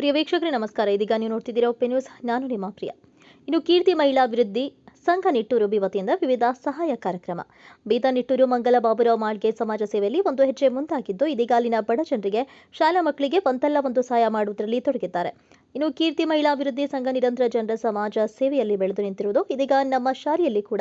ಪ್ರಿಯ ವೀಕ್ಷಕರೇ, ನಮಸ್ಕಾರ. ಇದೀಗ ನೀವು ನೋಡ್ತಿದ್ದೀರಾ ಒಪ್ಪೆ ನ್ಯೂಸ್ ನಾನು ನಿಮ್ಮ ಪ್ರಿಯ. ಇನ್ನು ಕೀರ್ತಿ ಮಹಿಳಾ ಅಭಿವೃದ್ಧಿ ಸಂಘ ನಿಟ್ಟೂರು ಬಿ ವತಿಯಿಂದ ವಿವಿಧ ಸಹಾಯ ಕಾರ್ಯಕ್ರಮ. ಬೀದ ನಿಟ್ಟೂರು ಮಂಗಲ ಬಾಬುರಾವ್ ಮಾಳ್ಗೆ ಸಮಾಜ ಸೇವೆಯಲ್ಲಿ ಒಂದು ಹೆಜ್ಜೆ ಮುಂದಾಗಿದ್ದು, ಇದೀಗ ಅಲ್ಲಿನ ಬಡ ಜನರಿಗೆ ಶಾಲಾ ಮಕ್ಕಳಿಗೆ ಒಂದಲ್ಲ ಒಂದು ಸಹಾಯ ಮಾಡುವುದರಲ್ಲಿ ತೊಡಗಿದ್ದಾರೆ. ಇನ್ನು ಕೀರ್ತಿ ಮಹಿಳಾ ಅಭಿವೃದ್ಧಿ ಸಂಘ ನಿರಂತರ ಜನರ ಸಮಾಜ ಸೇವೆಯಲ್ಲಿ ಬೆಳೆದು ನಿಂತಿರುವುದು, ಇದೀಗ ನಮ್ಮ ಶಾಲೆಯಲ್ಲಿ ಕೂಡ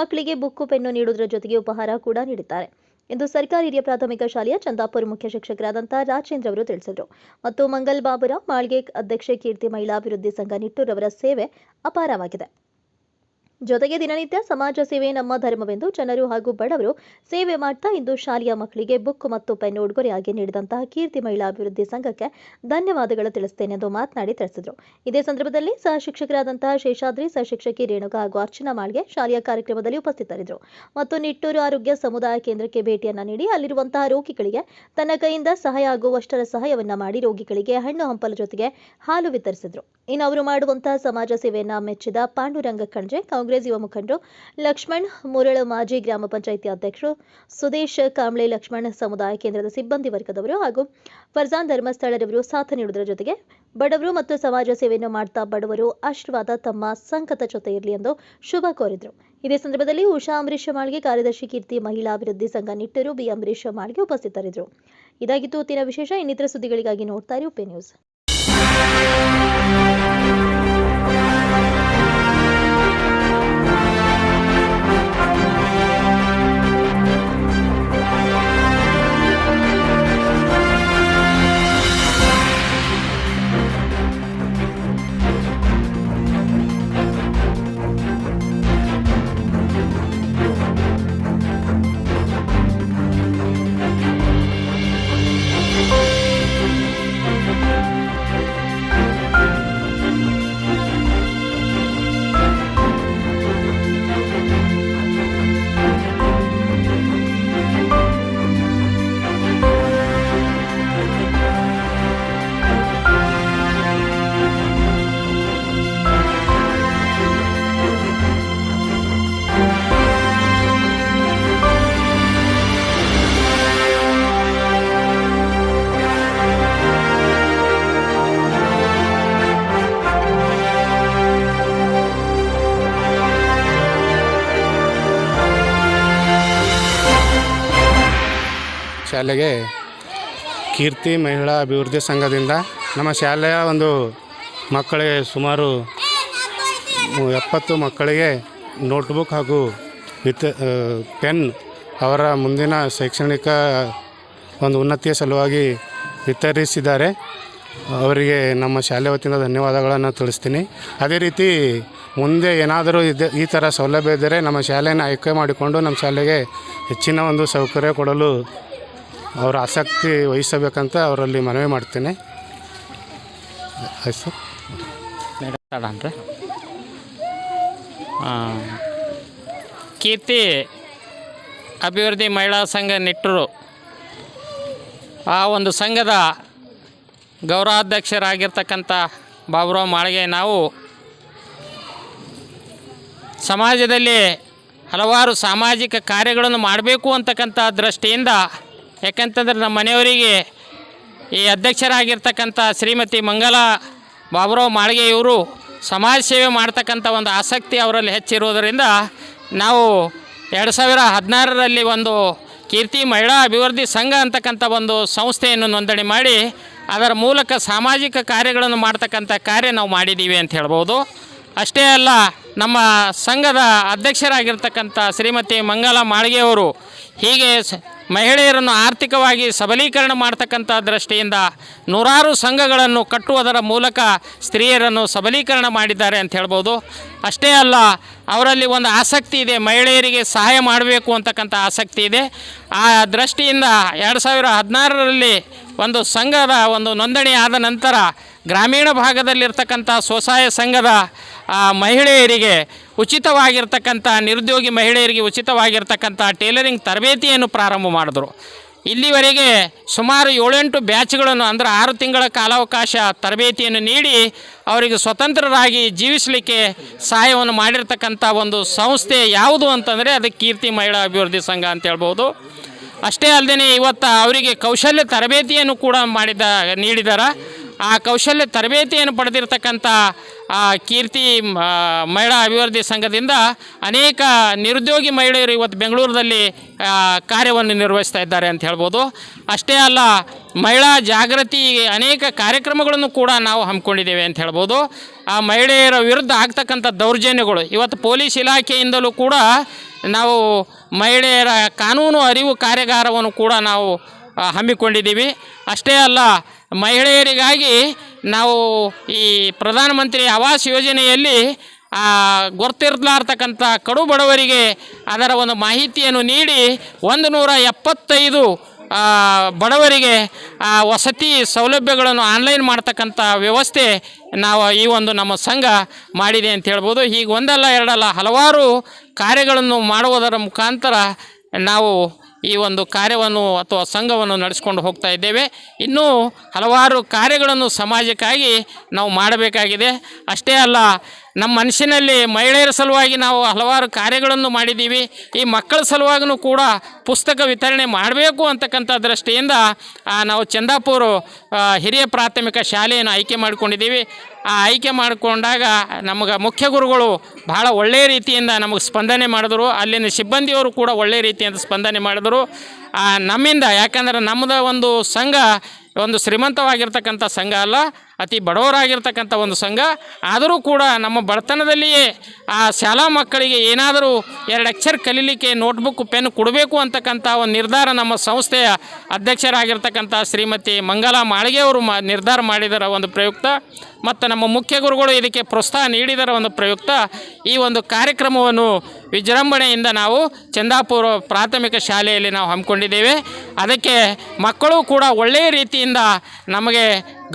ಮಕ್ಕಳಿಗೆ ಬುಕ್ಕು, ಪೆನ್ನು ನೀಡುವುದರ ಜೊತೆಗೆ ಉಪಹಾರ ಕೂಡ ನೀಡಿದ್ದಾರೆ. ಎಂದು ಸರ್ಕಾರಿ ಹಿರಿಯ ಪ್ರಾಥಮಿಕ ಶಾಲೆಯ ಚಂದಾಪುರ ಮುಖ್ಯ ಶಿಕ್ಷಕರಾದಂತಹ ರಾಜೇಂದ್ರ ಅವರು ತಿಳಿಸಿದರು. ಮತ್ತು ಮಂಗಲ್ ಬಾಬುರಾವ್ ಮಾಳ್ಗೆ ಅಧ್ಯಕ್ಷೆ ಕೀರ್ತಿ ಮಹಿಳಾ ಅಭಿವೃದ್ಧಿ ಸಂಘ ನಿಟ್ಟೂರವರ ಸೇವೆ ಅಪಾರವಾಗಿದೆ. ಜೊತೆಗೆ ದಿನನಿತ್ಯ ಸಮಾಜ ಸೇವೆ ನಮ್ಮ ಧರ್ಮವೆಂದು ಜನರು ಹಾಗೂ ಬಡವರು ಸೇವೆ ಮಾಡ್ತಾ ಇಂದು ಶಾಲೆಯ ಮಕ್ಕಳಿಗೆ ಬುಕ್ ಮತ್ತು ಪೆನ್ ಉಡುಗೊರೆಯಾಗಿ ನೀಡಿದಂತಹ ಕೀರ್ತಿ ಮಹಿಳಾ ಅಭಿವೃದ್ಧಿ ಸಂಘಕ್ಕೆ ಧನ್ಯವಾದಗಳು ತಿಳಿಸ್ತೇನೆ ಎಂದು ಮಾತನಾಡಿ ತಿಳಿಸಿದರು. ಇದೇ ಸಂದರ್ಭದಲ್ಲಿ ಸಹ ಶಿಕ್ಷಕರಾದಂತಹ ಶೇಷಾದ್ರಿ ಸಹ ಶಿಕ್ಷಕಿ ರೇಣುಕಾ ಹಾಗೂ ಅರ್ಚನಾ ಮಾಳ್ಗೆ ಶಾಲೆಯ ಕಾರ್ಯಕ್ರಮದಲ್ಲಿ ಉಪಸ್ಥಿತರಿದ್ದರು. ಮತ್ತು ನಿಟ್ಟೂರು ಆರೋಗ್ಯ ಸಮುದಾಯ ಕೇಂದ್ರಕ್ಕೆ ಭೇಟಿಯನ್ನ ನೀಡಿ ಅಲ್ಲಿರುವಂತಹ ರೋಗಿಗಳಿಗೆ ತನ್ನ ಕೈಯಿಂದ ಸಹಾಯ ಆಗುವಷ್ಟರ ಸಹಾಯವನ್ನ ಮಾಡಿ ರೋಗಿಗಳಿಗೆ ಹಣ್ಣು ಹಂಪಲ ಜೊತೆಗೆ ಹಾಲು ವಿತರಿಸಿದರು. ಇನ್ನು ಅವರು ಮಾಡುವಂತಹ ಸಮಾಜ ಸೇವೆಯನ್ನು ಮೆಚ್ಚಿದ ಪಾಂಡುರಂಗ ಕಣ್ಜೆ ಕಾಂಗ್ರೆಸ್ ಯುವ ಮುಖಂಡರು ಲಕ್ಷ್ಮಣ್ ಮುರಳ ಮಾಜಿ ಗ್ರಾಮ ಪಂಚಾಯಿತಿ ಅಧ್ಯಕ್ಷರು, ಸುದೇಶ್ ಕಾಂಬ್ಳೆ ಲಕ್ಷ್ಮಣ್ ಸಮುದಾಯ ಕೇಂದ್ರದ ಸಿಬ್ಬಂದಿ ವರ್ಗದವರು ಹಾಗೂ ಫರ್ಜಾನ್ ಧರ್ಮಸ್ಥಳರವರು ಸಾಥ್ ನೀಡುವುದರ ಜೊತೆಗೆ ಬಡವರು ಮತ್ತು ಸಮಾಜ ಸೇವೆಯನ್ನು ಮಾಡ್ತಾ ಬಡವರು ಆಶೀರ್ವಾದ ತಮ್ಮ ಸಂಕತ ಜೊತೆ ಇರಲಿ ಎಂದು ಶುಭ ಕೋರಿದರು. ಇದೇ ಸಂದರ್ಭದಲ್ಲಿ ಉಷಾ ಅಂಬರೀಷ ಮಾಳ್ಗೆ ಕಾರ್ಯದರ್ಶಿ ಕೀರ್ತಿ ಮಹಿಳಾ ಅಭಿವೃದ್ಧಿ ಸಂಘ ನಿಟ್ಟರು ಬಿ ಅಂಬರೀಷ ಮಾಳ್ಗೆ ಉಪಸ್ಥಿತರಿದ್ದರು. ಇದಾಗಿತ್ತು ಹೊತ್ತಿನ ವಿಶೇಷ, ಇನ್ನಿತರ ಸುದ್ದಿಗಳಿಗಾಗಿ ನೋಡ್ತಾ ಉಪೆ ನ್ಯೂಸ್. ಶಾಲೆಗೆ ಕೀರ್ತಿ ಮಹಿಳಾ ಅಭಿವೃದ್ಧಿ ಸಂಘದಿಂದ ನಮ್ಮ ಶಾಲೆಯ ಒಂದು ಮಕ್ಕಳಿಗೆ ಸುಮಾರು ಎಪ್ಪತ್ತು ಮಕ್ಕಳಿಗೆ ನೋಟ್ಬುಕ್ ಹಾಗೂ ವಿತ್ ಪೆನ್ ಅವರ ಮುಂದಿನ ಶೈಕ್ಷಣಿಕ ಒಂದು ಉನ್ನತಿಯ ಸಲುವಾಗಿ ವಿತರಿಸಿದ್ದಾರೆ. ಅವರಿಗೆ ನಮ್ಮ ಶಾಲೆ ವತಿಯಿಂದ ಧನ್ಯವಾದಗಳನ್ನು ತಿಳಿಸ್ತೀನಿ. ಅದೇ ರೀತಿ ಮುಂದೆ ಏನಾದರೂ ಇದೆ, ಈ ಥರ ಸೌಲಭ್ಯ ಇದ್ದರೆ ನಮ್ಮ ಶಾಲೆಯನ್ನು ಆಯ್ಕೆ ಮಾಡಿಕೊಂಡು ನಮ್ಮ ಶಾಲೆಗೆ ಹೆಚ್ಚಿನ ಒಂದು ಸೌಕರ್ಯ ಕೊಡಲು ಅವರ ಆಸಕ್ತಿ ವಹಿಸಬೇಕಂತ ಅವರಲ್ಲಿ ಮನವಿ ಮಾಡ್ತೇನೆ. ಆಯ್ತು. ಸರ್ ಕೀರ್ತಿ ಅಭಿವೃದ್ಧಿ ಮಹಿಳಾ ಸಂಘ ನೆಟ್ಟರು. ಆ ಒಂದು ಸಂಘದ ಗೌರವಾಧ್ಯಕ್ಷರಾಗಿರ್ತಕ್ಕಂಥ ಬಾಬುರಾವ್ ಮಾಳಿಗೆ ನಾವು ಸಮಾಜದಲ್ಲಿ ಹಲವಾರು ಸಾಮಾಜಿಕ ಕಾರ್ಯಗಳನ್ನು ಮಾಡಬೇಕು ಅಂತಕ್ಕಂಥ ದೃಷ್ಟಿಯಿಂದ ಯಾಕಂತಂದ್ರೆ ನಮ್ಮ ಮನೆಯವರಿಗೆ ಈ ಅಧ್ಯಕ್ಷರಾಗಿರ್ತಕ್ಕಂಥ ಶ್ರೀಮತಿ ಮಂಗಲ ಬಾಬುರಾವ್ ಮಾಳಿಗೆ ಇವರು ಸಮಾಜ ಸೇವೆ ಮಾಡ್ತಕ್ಕಂಥ ಒಂದು ಆಸಕ್ತಿ ಅವರಲ್ಲಿ ಹೆಚ್ಚಿರುವುದರಿಂದ ನಾವು ಎರಡು ಸಾವಿರ ಹದಿನಾರರಲ್ಲಿ ಒಂದು ಕೀರ್ತಿ ಮಹಿಳಾ ಅಭಿವೃದ್ಧಿ ಸಂಘ ಅಂತಕ್ಕಂಥ ಒಂದು ಸಂಸ್ಥೆಯನ್ನು ನೋಂದಣಿ ಮಾಡಿ ಅದರ ಮೂಲಕ ಸಾಮಾಜಿಕ ಕಾರ್ಯಗಳನ್ನು ಮಾಡ್ತಕ್ಕಂಥ ಕಾರ್ಯ ನಾವು ಮಾಡಿದ್ದೀವಿ ಅಂತ ಹೇಳ್ಬೋದು. ಅಷ್ಟೇ ಅಲ್ಲ, ನಮ್ಮ ಸಂಘದ ಅಧ್ಯಕ್ಷರಾಗಿರ್ತಕ್ಕಂಥ ಶ್ರೀಮತಿ ಮಂಗಲ ಮಾಳಿಗೆಯವರು ಹೀಗೆ ಮಹಿಳೆಯರನ್ನು ಆರ್ಥಿಕವಾಗಿ ಸಬಲೀಕರಣ ಮಾಡ್ತಕ್ಕಂಥ ದೃಷ್ಟಿಯಿಂದ ನೂರಾರು ಸಂಘಗಳನ್ನು ಕಟ್ಟುವುದರ ಮೂಲಕ ಸ್ತ್ರೀಯರನ್ನು ಸಬಲೀಕರಣ ಮಾಡಿದ್ದಾರೆ ಅಂತ ಹೇಳ್ಬೋದು. ಅಷ್ಟೇ ಅಲ್ಲ, ಅವರಲ್ಲಿ ಒಂದು ಆಸಕ್ತಿ ಇದೆ, ಮಹಿಳೆಯರಿಗೆ ಸಹಾಯ ಮಾಡಬೇಕು ಅಂತಕ್ಕಂಥ ಆಸಕ್ತಿ ಇದೆ. ಆ ದೃಷ್ಟಿಯಿಂದ ಎರಡು ಸಾವಿರ ಹದಿನಾರರಲ್ಲಿ ಒಂದು ಸಂಘದ ಒಂದು ನೋಂದಣಿ ಆದ ನಂತರ ಗ್ರಾಮೀಣ ಭಾಗದಲ್ಲಿರ್ತಕ್ಕಂಥ ಸ್ವಸಹಾಯ ಸಂಘದ ಮಹಿಳೆಯರಿಗೆ ಉಚಿತವಾಗಿರ್ತಕ್ಕಂಥ, ನಿರುದ್ಯೋಗಿ ಮಹಿಳೆಯರಿಗೆ ಉಚಿತವಾಗಿರ್ತಕ್ಕಂಥ ಟೇಲರಿಂಗ್ ತರಬೇತಿಯನ್ನು ಪ್ರಾರಂಭ ಮಾಡಿದ್ರು. ಇಲ್ಲಿವರೆಗೆ ಸುಮಾರು ಏಳೆಂಟು ಬ್ಯಾಚ್ಗಳನ್ನು ಅಂದರೆ ಆರು ತಿಂಗಳ ಕಾಲಾವಕಾಶ ತರಬೇತಿಯನ್ನು ನೀಡಿ ಅವರಿಗೆ ಸ್ವತಂತ್ರರಾಗಿ ಜೀವಿಸಲಿಕ್ಕೆ ಸಹಾಯವನ್ನು ಮಾಡಿರ್ತಕ್ಕಂಥ ಒಂದು ಸಂಸ್ಥೆ ಯಾವುದು ಅಂತಂದರೆ ಅದು ಕೀರ್ತಿ ಮಹಿಳಾ ಅಭಿವೃದ್ಧಿ ಸಂಘ ಅಂತ ಹೇಳ್ಬೋದು. ಅಷ್ಟೇ ಅಲ್ಲದೆ ಇವತ್ತು ಅವರಿಗೆ ಕೌಶಲ್ಯ ತರಬೇತಿಯನ್ನು ಕೂಡ ಮಾಡಿದ ನೀಡಿದ್ದಾರೆ ಆ ಕೌಶಲ್ಯ ತರಬೇತಿಯನ್ನು ಪಡೆದಿರ್ತಕ್ಕಂಥ ಕೀರ್ತಿ ಮಹಿಳಾ ಅಭಿವೃದ್ಧಿ ಸಂಘದಿಂದ ಅನೇಕ ನಿರುದ್ಯೋಗಿ ಮಹಿಳೆಯರು ಇವತ್ತು ಬೆಂಗಳೂರಿನಲ್ಲಿ ಕಾರ್ಯವನ್ನು ನಿರ್ವಹಿಸ್ತಾ ಇದ್ದಾರೆ ಅಂತ ಹೇಳ್ಬೋದು. ಅಷ್ಟೇ ಅಲ್ಲ, ಮಹಿಳಾ ಜಾಗೃತಿ ಅನೇಕ ಕಾರ್ಯಕ್ರಮಗಳನ್ನು ಕೂಡ ನಾವು ಹಮ್ಮಿಕೊಂಡಿದ್ದೇವೆ ಅಂತ ಹೇಳ್ಬೋದು. ಆ ಮಹಿಳೆಯರ ವಿರುದ್ಧ ಆಗ್ತಕ್ಕಂಥ ದೌರ್ಜನ್ಯಗಳು, ಇವತ್ತು ಪೊಲೀಸ್ ಇಲಾಖೆಯಿಂದಲೂ ಕೂಡ ನಾವು ಮಹಿಳೆಯರ ಕಾನೂನು ಅರಿವು ಕಾರ್ಯಾಗಾರವನ್ನು ಕೂಡ ನಾವು ಹಮ್ಮಿಕೊಂಡಿದ್ದೀವಿ. ಅಷ್ಟೇ ಅಲ್ಲ ಮಹಿಳೆಯರಿಗಾಗಿ ನಾವು ಈ ಪ್ರಧಾನಮಂತ್ರಿ ಆವಾಸ್ ಯೋಜನೆಯಲ್ಲಿ ಗೊತ್ತಿರಲಾರ್ತಕ್ಕಂಥ ಕಡು ಬಡವರಿಗೆ ಅದರ ಒಂದು ಮಾಹಿತಿಯನ್ನು ನೀಡಿ ಒಂದು ನೂರ ಎಪ್ಪತ್ತೈದು ಬಡವರಿಗೆ ವಸತಿ ಸೌಲಭ್ಯಗಳನ್ನು ಆನ್ಲೈನ್ ಮಾಡ್ತಕ್ಕಂಥ ವ್ಯವಸ್ಥೆ ನಾವು ಈ ಒಂದು ನಮ್ಮ ಸಂಘ ಮಾಡಿದೆ ಅಂತ ಹೇಳ್ಬೋದು. ಹೀಗೆ ಒಂದಲ್ಲ ಎರಡಲ್ಲ ಹಲವಾರು ಕಾರ್ಯಗಳನ್ನು ಮಾಡುವುದರ ಮುಖಾಂತರ ನಾವು ಈ ಒಂದು ಕಾರ್ಯವನ್ನು ಅಥವಾ ಸಂಘವನ್ನು ನಡೆಸ್ಕೊಂಡು ಹೋಗ್ತಾ ಇದ್ದೇವೆ. ಇನ್ನೂ ಹಲವಾರು ಕಾರ್ಯಗಳನ್ನು ಸಮಾಜಕ್ಕಾಗಿ ನಾವು ಮಾಡಬೇಕಾಗಿದೆ. ಅಷ್ಟೇ ಅಲ್ಲ ನಮ್ಮ ಮನಸ್ಸಿನಲ್ಲಿ ಮಹಿಳೆಯರ ಸಲುವಾಗಿ ನಾವು ಹಲವಾರು ಕಾರ್ಯಗಳನ್ನು ಮಾಡಿದ್ದೀವಿ. ಈ ಮಕ್ಕಳ ಸಲುವಾಗಿನೂ ಕೂಡ ಪುಸ್ತಕ ವಿತರಣೆ ಮಾಡಬೇಕು ಅಂತಕ್ಕಂಥ ದೃಷ್ಟಿಯಿಂದ ನಾವು ಚಂದಾಪುರ ಹಿರಿಯ ಪ್ರಾಥಮಿಕ ಶಾಲೆಯನ್ನು ಆಯ್ಕೆ ಮಾಡಿಕೊಂಡಿದ್ದೀವಿ. ಆ ಆಯ್ಕೆ ಮಾಡಿಕೊಂಡಾಗ ನಮಗೆ ಮುಖ್ಯ ಗುರುಗಳು ಬಹಳ ಒಳ್ಳೆಯ ರೀತಿಯಿಂದ ನಮಗೆ ಸ್ಪಂದನೆ ಮಾಡಿದ್ರು. ಅಲ್ಲಿನ ಸಿಬ್ಬಂದಿಯವರು ಕೂಡ ಒಳ್ಳೆಯ ರೀತಿಯಿಂದ ಸ್ಪಂದನೆ ಮಾಡಿದ್ರು. ನಮ್ಮಿಂದ, ಯಾಕಂದರೆ ನಮ್ಮದ ಒಂದು ಸಂಘ ಒಂದು ಶ್ರೀಮಂತವಾಗಿರ್ತಕ್ಕಂಥ ಸಂಘ ಅಲ್ಲ, ಅತಿ ಬಡವರಾಗಿರ್ತಕ್ಕಂಥ ಒಂದು ಸಂಘ. ಆದರೂ ಕೂಡ ನಮ್ಮ ಬಡತನದಲ್ಲಿಯೇ ಆ ಶಾಲಾ ಮಕ್ಕಳಿಗೆ ಏನಾದರೂ ಎರಡು ಅಕ್ಷರ ಕಲೀಲಿಕ್ಕೆ ನೋಟ್ಬುಕ್, ಪೆನ್ ಕೊಡಬೇಕು ಅಂತಕ್ಕಂಥ ಒಂದು ನಿರ್ಧಾರ ನಮ್ಮ ಸಂಸ್ಥೆಯ ಅಧ್ಯಕ್ಷರಾಗಿರ್ತಕ್ಕಂಥ ಶ್ರೀಮತಿ ಮಂಗಲಾ ಮಾಳಿಗೆ ಅವರು ಮಾ, ನಿರ್ಧಾರ ಮಾಡಿದರ ಒಂದು ಪ್ರಯುಕ್ತ. ಮತ್ತು ನಮ್ಮ ಮುಖ್ಯ ಗುರುಗಳು ಇದಕ್ಕೆ ಪ್ರೋತ್ಸಾಹ ನೀಡಿದರ ಒಂದು ಪ್ರಯುಕ್ತ. ಈ ಒಂದು ಕಾರ್ಯಕ್ರಮವನ್ನು ವಿಜೃಂಭಣೆಯಿಂದ ನಾವು ಚಂದಾಪುರ ಪ್ರಾಥಮಿಕ ಶಾಲೆಯಲ್ಲಿ ನಾವು ಹಮ್ಮಿಕೊಂಡಿದ್ದೇವೆ. ಅದಕ್ಕೆ ಮಕ್ಕಳು ಕೂಡ ಒಳ್ಳೆಯ ರೀತಿಯಿಂದ ನಮಗೆ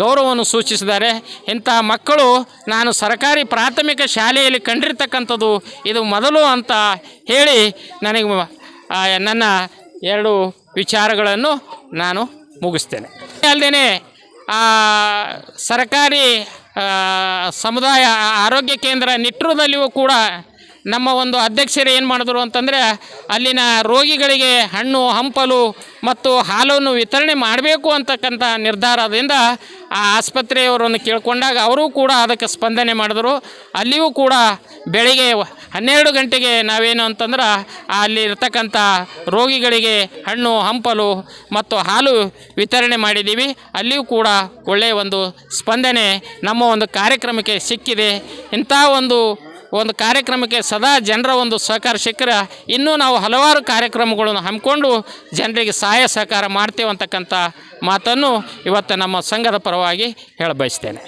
ಗೌರವವನ್ನು ಸೂಚಿಸಿದ್ದಾರೆ. ಇಂಥ ಮಕ್ಕಳು ನಾನು ಸರ್ಕಾರಿ ಪ್ರಾಥಮಿಕ ಶಾಲೆಯಲ್ಲಿ ಕಂಡಿರ್ತಕ್ಕಂಥದ್ದು ಇದು ಮೊದಲು ಅಂತ ಹೇಳಿ ನನಗೆ ನನ್ನ ಎರಡು ವಿಚಾರಗಳನ್ನು ನಾನು ಮುಗಿಸ್ತೇನೆ. ಅಲ್ಲದೆ ಸರ್ಕಾರಿ ಸಮುದಾಯ ಆರೋಗ್ಯ ಕೇಂದ್ರ ನಿಟ್ಟೂರದಲ್ಲಿಯೂ ಕೂಡ ನಮ್ಮ ಒಂದು ಅಧ್ಯಕ್ಷರು ಏನು ಮಾಡಿದ್ರು ಅಂತಂದರೆ ಅಲ್ಲಿನ ರೋಗಿಗಳಿಗೆ ಹಣ್ಣು, ಹಂಪಲು ಮತ್ತು ಹಾಲನ್ನು ವಿತರಣೆ ಮಾಡಬೇಕು ಅಂತಕ್ಕಂಥ ನಿರ್ಧಾರದಿಂದ ಆ ಆಸ್ಪತ್ರೆಯವರನ್ನು ಕೇಳಿಕೊಂಡಾಗ ಅವರು ಕೂಡ ಅದಕ್ಕೆ ಸ್ಪಂದನೆ ಮಾಡಿದ್ರು. ಅಲ್ಲಿಯೂ ಕೂಡ ಬೆಳಿಗ್ಗೆ ಹನ್ನೆರಡು ಗಂಟೆಗೆ ನಾವೇನು ಅಂತಂದ್ರೆ ಅಲ್ಲಿ ಇರ್ತಕ್ಕಂಥ ರೋಗಿಗಳಿಗೆ ಹಣ್ಣು, ಹಂಪಲು ಮತ್ತು ಹಾಲು ವಿತರಣೆ ಮಾಡಿದ್ದೀವಿ. ಅಲ್ಲಿಯೂ ಕೂಡ ಒಳ್ಳೆಯ ಒಂದು ಸ್ಪಂದನೆ ನಮ್ಮ ಒಂದು ಕಾರ್ಯಕ್ರಮಕ್ಕೆ ಸಿಕ್ಕಿದೆ. ಇಂಥ ಒಂದು ಒಂದು ಕಾರ್ಯಕ್ರಮಕ್ಕೆ ಸದಾ ಜನರ ಒಂದು ಸಹಕಾರ ಸಿಕ್ಕರೆ ಇನ್ನೂ ನಾವು ಹಲವಾರು ಕಾರ್ಯಕ್ರಮಗಳನ್ನು ಹಮ್ಮಿಕೊಂಡು ಜನರಿಗೆ ಸಹಾಯ ಸಹಕಾರ ಮಾಡ್ತೇವೆ ಅಂತಕ್ಕಂಥ ಮಾತನ್ನು ಇವತ್ತು ನಮ್ಮ ಸಂಘದ ಪರವಾಗಿ ಹೇಳ ಬಯಸ್ತೇನೆ